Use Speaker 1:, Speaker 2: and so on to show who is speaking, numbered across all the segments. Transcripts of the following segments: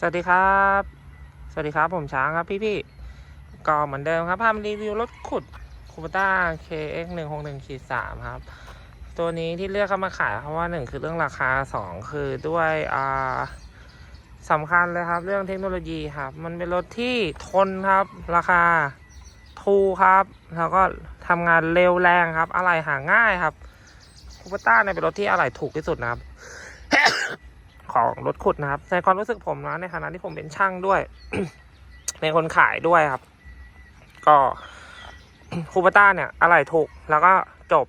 Speaker 1: สวัสดีครับ สวัสดีครับผมช้างครับพี่พี่ๆก็เหมือนเดิมครับพามารีวิวรถขุดคูปต้า KX 1 6 1ขีด3ครับ ตัวนี้ที่เลือกเข้ามาขายเพราะว่าหนึ่งคือเรื่องราคาสองคือด้วยอ่าสำคัญเลยครับ เรื่องเทคโนโลยีครับ มันเป็นรถที่ทนครับ ราคาถูครับ แล้วก็ทำงานเร็วแรงครับ อะไหล่หาง่ายครับคูปต้าเนี่ยเป็นรถที่อะไหล่ถูกที่สุดนะครับ ของรถขุดนะครับ ในความรู้สึกผมนะในฐานะที่ผมเป็นช่างด้วย เป็นคนขายด้วยครับ ก็คูปต้าเนี่ยอะไหล่ถูกแล้วก็จบ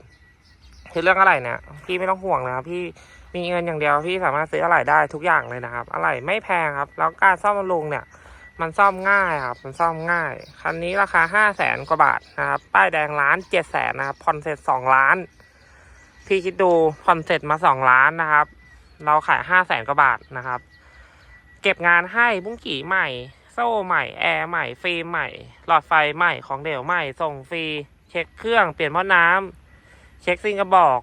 Speaker 1: คือเรื่องอะไหล่เนี่ยพี่ไม่ต้องห่วงนะครับ พี่มีเงินอย่างเดียวพี่สามารถซื้ออะไหล่ได้ทุกอย่างเลยนะครับ อะไหล่ไม่แพงครับ แล้วการซ่อมบำรุงเนี่ย มันซ่อมง่ายครับ มันซ่อมง่าย คันนี้ราคาห้าแสนกว่าบาทนะครับ ป้ายแดงล้านเจ็ดแสนนะครับผ่อนเสร็จสองล้าน พี่คิดดูผ่อนเสร็จมาสองล้านนะครับ เราขายห้าแสนกว่าบาทนะครับ เก็บงานให้บุ้งกี่ใหม่ โซ่ใหม่ แอร์ใหม่ฟิล์มใหม่ หลอดไฟใหม่ของเดี่ยวใหม่ ส่งฟรี เช็คเครื่อง เปลี่ยนหม้อน้ำเช็คซิงกระบอก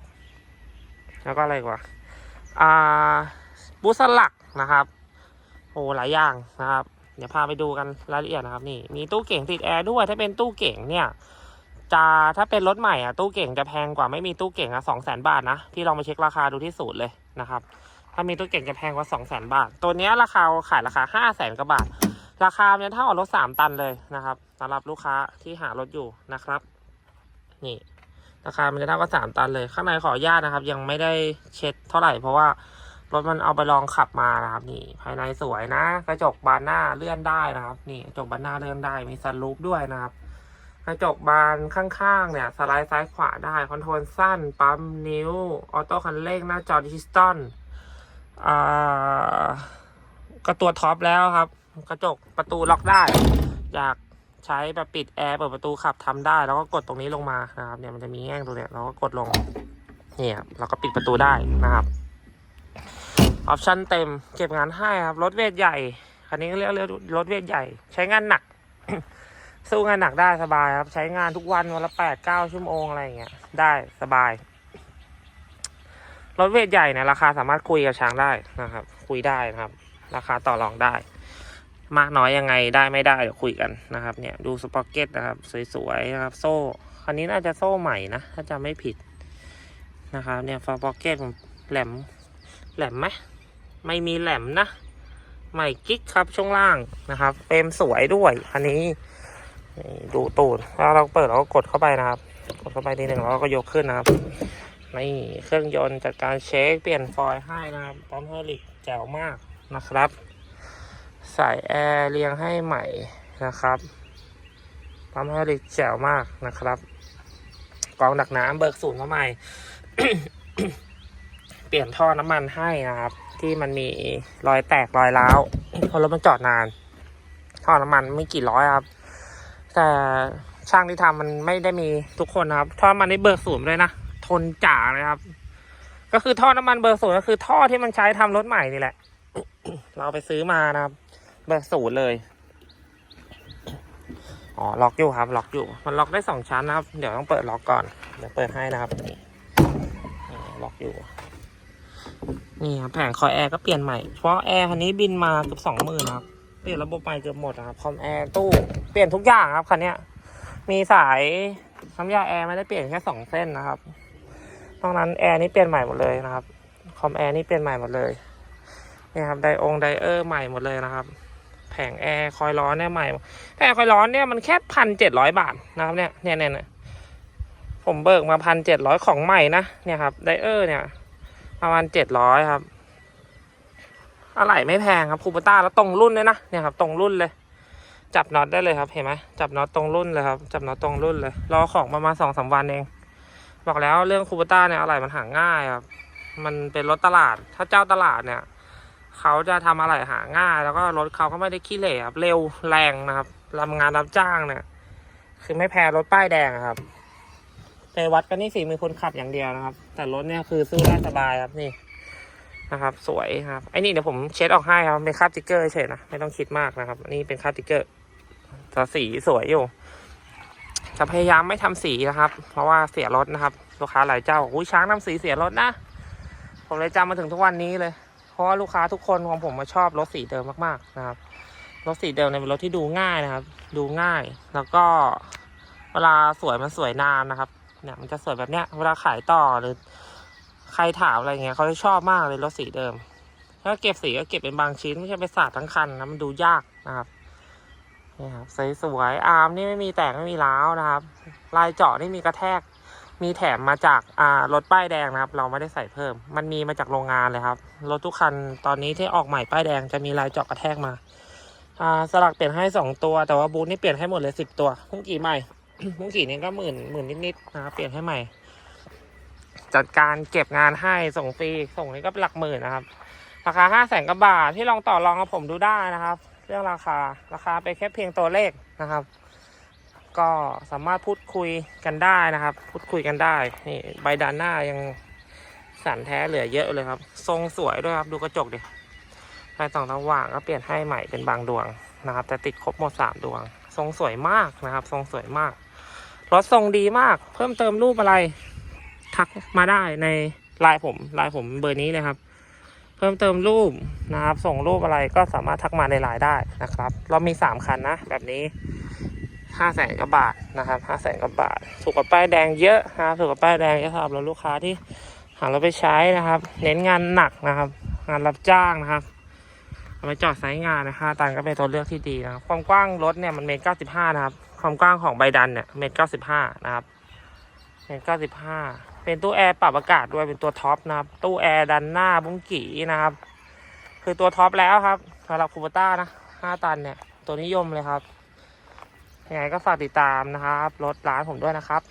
Speaker 1: แล้วก็อะไรกว่าอ่าบูสลักนะครับ โอ้หลายอย่างนะครับ เดี๋ยวพาไปดูกันรายละเอียดนะครับ นี่ มีตู้เก่งติดแอร์ด้วย ถ้าเป็นตู้เก่งเนี่ย จะถ้าเป็นรถใหม่อะตู้เก่งจะแพงกว่าไม่มีตู้เก่งอะสองแสนบาทนะพี่ลองไปเช็คราคาดูที่ศูนย์เลยนะครับถ้ามีตู้เก่งจะแพงกว่าสองแสนบาท ตัวนี้ราคาขายราคาห้าแสนกว่าบาท ราคาเนี่ยเท่ากับรถสามตันเลยนะครับสำหรับลูกค้าที่หารถอยู่นะครับ นี่ราคามันจะเท่ากับสามตันเลย ข้างในขออนุญาตนะครับ ยังไม่ได้เช็ดเท่าไหร่เพราะว่ารถมันเอาไปลองขับมานะครับ นี่ ภายในสวยนะ กระจกบานหน้าเลื่อนได้นะครับ นี่กระจกบานหน้าเลื่อนได้มีซันรูฟด้วยนะครับ กระจกบานข้างๆ เนี่ย สไลด์ซ้ายขวาได้ คอนโทรลสั้น ปั๊มนิ้ว ออโต้คันเร่ง หน้าจอดิจิตอลอ่าก็ตัวท็อปแล้วครับ กระจกประตูล็อกได้ อยากใช้แบบปิดแอร์เปิดประตูขับทำได้ แล้วก็กดตรงนี้ลงมานะครับ เนี่ยมันจะมีแง่งตรงเนี้ยเราก็กดลง เนี่ยเราก็ปิดประตูได้นะครับ ออปชั่นเต็ม เก็บงานให้ครับ รถเวทใหญ่ คันนี้ก็เรียกเรียกรถเวทใหญ่ ใช้งานหนัก สู้งานหนักได้สบายครับ ใช้งานทุกวันวันละแปดเก้าชั่วโมงอะไรอย่างเงี้ยได้สบาย รถเวทใหญ่เนี่ยราคาสามารถคุยกับช้างได้นะครับ คุยได้นะครับ ราคาต่อรองได้ มากน้อยยังไงได้ไม่ได้เดี๋ยวคุยกันนะครับ เนี่ยดูสปอเก็ตนะครับสวยๆนะครับ โซ่คันนี้น่าจะโซ่ใหม่นะถ้าจำไม่ผิดนะครับ เนี่ยฟอร์ปอเก็ตผมแหลมแหลมไหมไม่มีแหลมนะใหม่กิ๊กครับช่วงล่างนะครับเฟรมสวยด้วยคันนี้ ดูตูดแล้วเราเปิดเราก็กดเข้าไปนะครับ กดเข้าไปทีหนึ่งแล้วก็ยกขึ้นนะครับนี่เครื่องยนต์จัดการเช็คเปลี่ยนฟอยล์ให้นะครับปั๊มเฮอริกแจ๋วมากนะครับใส่แอร์เรียงให้ใหม่นะครับปั๊มเฮอริกแจ๋วมากนะครับกองดักน้ำเบิกศูนย์มาใหม่ เปลี่ยนท่อน้ำมันให้นะครับ ที่มันมีรอยแตกรอยร้าวเพราะรถมันจอดนาน ท่อน้ำมันไม่กี่ร้อยครับ แต่ช่างที่ทำมันไม่ได้มีทุกคนนะครับ ท่อมันนี่เบอร์ศูนย์เลยนะ ทนจ่าเลยครับ ก็คือท่อน้ำมันเบอร์ศูนย์ก็คือท่อที่มันใช้ทำรถใหม่นี่แหละ เราไปซื้อมานะครับ เบอร์ศูนย์เลย อ๋อ ล็อกอยู่ครับ ล็อกอยู่ มันล็อกได้สองชั้นนะครับ เดี๋ยวต้องเปิดล็อกก่อน เดี๋ยวเปิดให้นะครับนี่ล็อกอยู่ นี่ครับ แผงคอยแอร์ก็เปลี่ยนใหม่ เพราะแอร์คันนี้บินมาเกือบสองหมื่นครับ ปลี่ยนระบบใหม่เกือบหมดครับคอมแอร์ตู้เปลี่ยนทุกอย่างครับคันนี้มีสายน้ำยาแอร์ไม่ได้เปลี่ยนแค่สองเส้นนะครับนอกนั้นแอร์นี่เปลี่ยนใหม่หมดเลยนะครับคอมแอร์นี่เปลี่ยนใหม่หมดเลยนี่ครับไดองไดเออร์ใหม่หมดเลยนะครับ แผงแอร์คอยร้อนเนี่ยใหม่แผงคอยร้อนเนี่ยมันแค่พันเจ็ดร้อยบาทนะครับเนี่ยเนี่ยเนี่ยเนี่ยผมเบิกมาพันเจ็ดร้อยของใหม่นะเนี่ยครับไดเออร์เนี่ยประมาณเจ็ดร้อยครับ อะไหล่ไม่แพงครับคูปต้าแล้วตรงรุ่นเลยนะเนี่ยครับตรงรุ่นเลย จับน็อตได้เลยครับเห็นไหมจับน็อตตรงรุ่นเลยครับจับน็อตตรงรุ่นเลยรอของประมาณสองสามวันเอง บอกแล้วเรื่องคูปต้าเนี่ยอะไหล่มันหาง่ายครับมันเป็นรถตลาด ถ้าเจ้าตลาดเนี่ยเขาจะทำอะไรหาง่าย แล้วก็รถเขาก็ไม่ได้ขี้เหร่ครับเร็วแรงนะครับทำงานรับจ้างเนี่ย คือไม่แพ้รถป้ายแดงครับไปวัดกันนี่ฝีมือคนขับอย่างเดียวนะครับ แต่รถเนี่ยคือสู้ได้สบายครับนี่ นะครับ สวยครับไอ้นี่เดี๋ยวผมเช็ดออกให้ครับเป็นคราบติ๊กเกอร์เฉยนะไม่ต้องคิดมากนะครับนนี้เป็นคราบติ๊กเกอร์สีสวยอยู่จะพยายามไม่ทำสีนะครับ เพราะว่าเสียรถนะครับ ลูกค้าหลายเจ้าบอกอุ้ยช้างทำสีเสียรถนะ ผมเลยจำมาถึงทุกวันนี้เลย เพราะว่าลูกค้าทุกคนของผมมาชอบรถสีเดิมมากๆนะครับรถสีเดิมเนี่ยเป็นรถที่ดูง่ายนะครับ ดูง่าย แล้วก็เวลาสวยมันสวยนานนะครับ เนี่ยมันจะสวยแบบเนี้ย เวลาขายต่อหรือ ใครถามอะไรเงี้ยเขาจะชอบมากเลยรถสีเดิม ถ้าเก็บสีก็เก็บเป็นบางชิ้นไม่ใช่ไปสาดทั้งคันนะมันดูยากนะครับนี่ครับสวยๆอาร์มนี่ไม่มีแตกไม่มีร้าวนะครับ ลายเจาะนี่มีกระแทก มีแถมมาจากอ่ารถป้ายแดงนะครับ เราไม่ได้ใส่เพิ่ม มันมีมาจากโรงงานเลยครับรถทุกคันตอนนี้ที่ออกใหม่ป้ายแดงจะมีลายเจาะกระแทกมาอ่าสลักเปลี่ยนให้สองตัว แต่ว่าบูธนี่เปลี่ยนให้หมดเลยสิบตัวพุ่งกี่ใหม่พุ่งกี่นี่ก็หมื่นหมื่นนิดๆนะครับเปลี่ยนให้ใหม่ จัดการเก็บงานให้ส่งฟรีส่งนี่ก็เป็นหลักหมื่นนะครับ ราคาห้าแสนกว่าบาทที่ลองต่อรองกับผมดูได้นะครับ เรื่องราคาราคาเป็นแค่เพียงตัวเลขนะครับ ก็สามารถพูดคุยกันได้นะครับ พูดคุยกันได้นี่ใบด้านหน้ายังสันแท้เหลือเยอะเลยครับ ทรงสวยด้วยครับดูกระจกดิไฟส่องสว่างก็เปลี่ยนให้ใหม่เป็นบางดวงนะครับ แต่ติดครบหมดสามดวง ทรงสวยมากนะครับ ทรงสวยมากรถทรงดีมาก เพิ่มเติมรูปอะไร ทักมาได้ในไลน์ผมไลน์ผมเบอร์นี้เลยครับ เพิ่มเติมรูปนะครับ ส่งรูปอะไรก็สามารถทักมาในไลน์ได้นะครับ เรามีสามคันนะ แบบนี้ห้าแสนกว่าบาทนะครับห้าแสนกว่าบาทถูกกว่าป้ายแดงเยอะนะครับถูกกว่าป้ายแดงเยอะสำหรับเราลูกค้าที่หาเราไปใช้นะครับ เน้นงานหนักนะครับ งานรับจ้างนะครับเอาไปจอดไซต์งานนะฮะตันก็เป็นตัวเลือกที่ดีนะครับความกว้างรถเนี่ยมันเมตรเก้าสิบห้านะครับ ความกว้างของใบดันเนี่ยเมตรเก้าสิบห้านะครับ เมตรเก้าสิบห้าเป็นตู้แอร์ปรับอากาศด้วยเป็นตัวท็อปนะครับ ตู้แอร์ดันหน้าบุ้งกี่นะครับ คือตัวท็อปแล้วครับสำหรับคูปต้านะห้าตันเนี่ย ตัวนิยมเลยครับยังไงก็ฝากติดตามนะครับ รถร้านผมด้วยนะครับ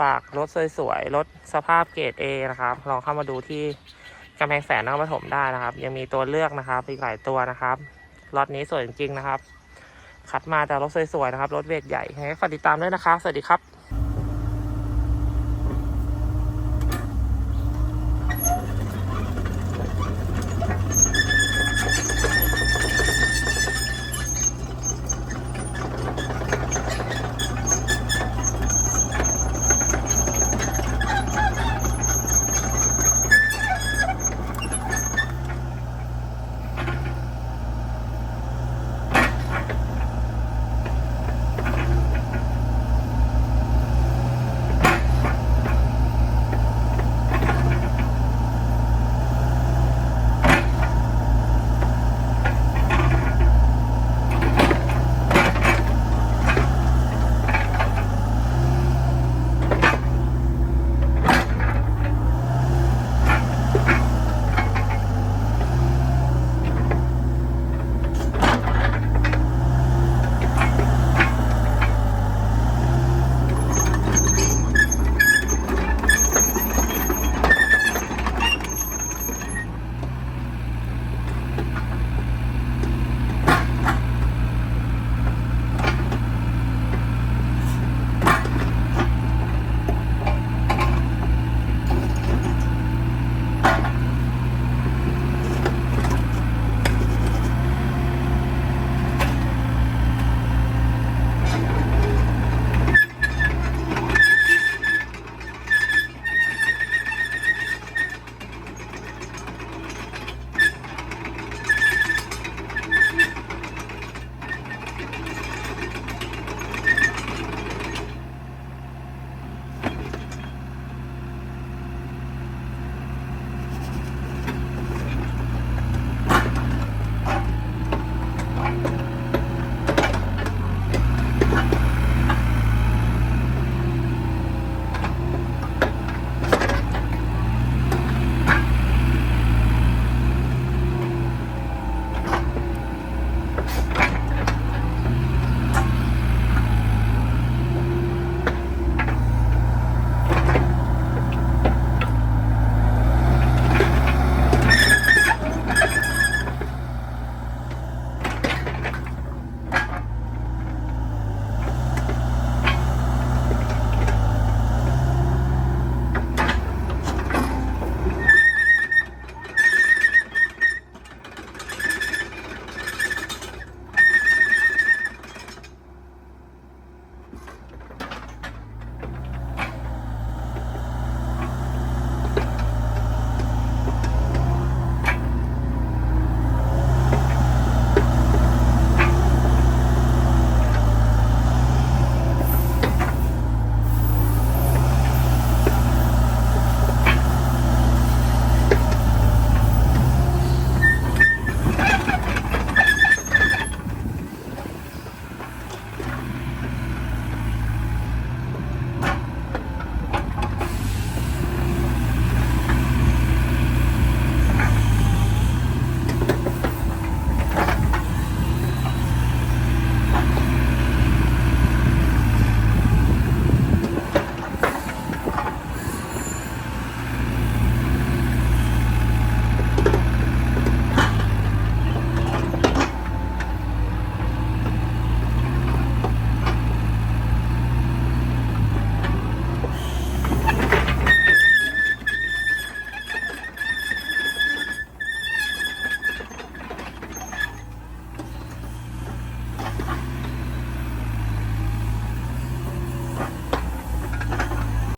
Speaker 1: ฝากรถสวยๆ รถสภาพเกรด A นะครับ ลองเข้ามาดูที่กำแพงแสนนครปฐมได้นะครับ ยังมีตัวเลือกนะครับอีกหลายตัวนะครับ รถนี้สวยจริงๆนะครับ คัดมาแต่รถสวยๆนะครับ รถเวทใหญ่ยังไงฝากติดตามด้วยนะครับ สวัสดีครับ